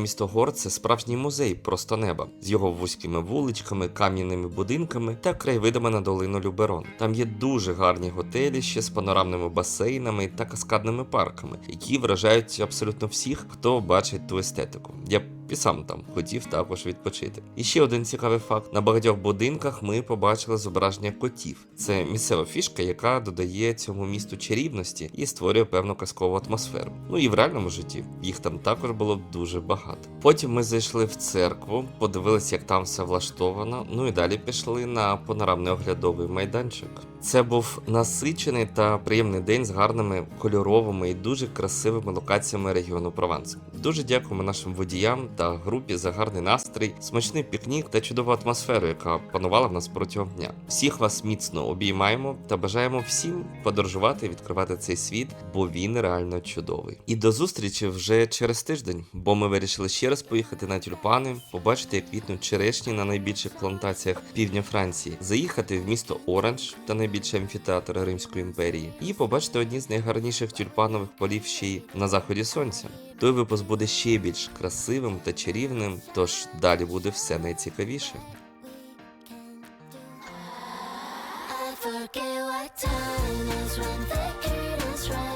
Місто Гор це справжній музей просто неба з його вузькими вуличками, кам'яними будинками та краєвидами на долину Люберон. Там є дуже гарні готелі ще з панорамними басейнами та каскадними парками, які вражають абсолютно всіх, хто бачить ту естетику. Я і сам там хотів також відпочити. І ще один цікавий факт: на багатьох будинках ми побачили зображення котів. Це місцева фішка, яка додає цьому місту чарівності і створює певну казкову атмосферу. Ну і в реальному житті їх там також було дуже багато. Потім ми зайшли в церкву, подивилися, як там все влаштовано. Ну і далі пішли на панорамний оглядовий майданчик. Це був насичений та приємний день з гарними кольоровими і дуже красивими локаціями регіону Прованс. Дуже дякуємо нашим водіям та групі за гарний настрій, смачний пікнік та чудову атмосферу, яка панувала в нас протягом дня. Всіх вас міцно обіймаємо та бажаємо всім подорожувати і відкривати цей світ, бо він реально чудовий. І до зустрічі вже через тиждень, бо ми вирішили ще раз поїхати на тюльпани, побачити, як квітнуть черешні на найбільших плантаціях півдня Франції, заїхати в місто Оранж та найбільший амфітеатр Римської імперії, і побачити одні з найгарніших тюльпанових полів ще й на заході сонця. Той випуск буде ще більш красивим та чарівним, тож далі буде все найцікавіше. Forget what time is when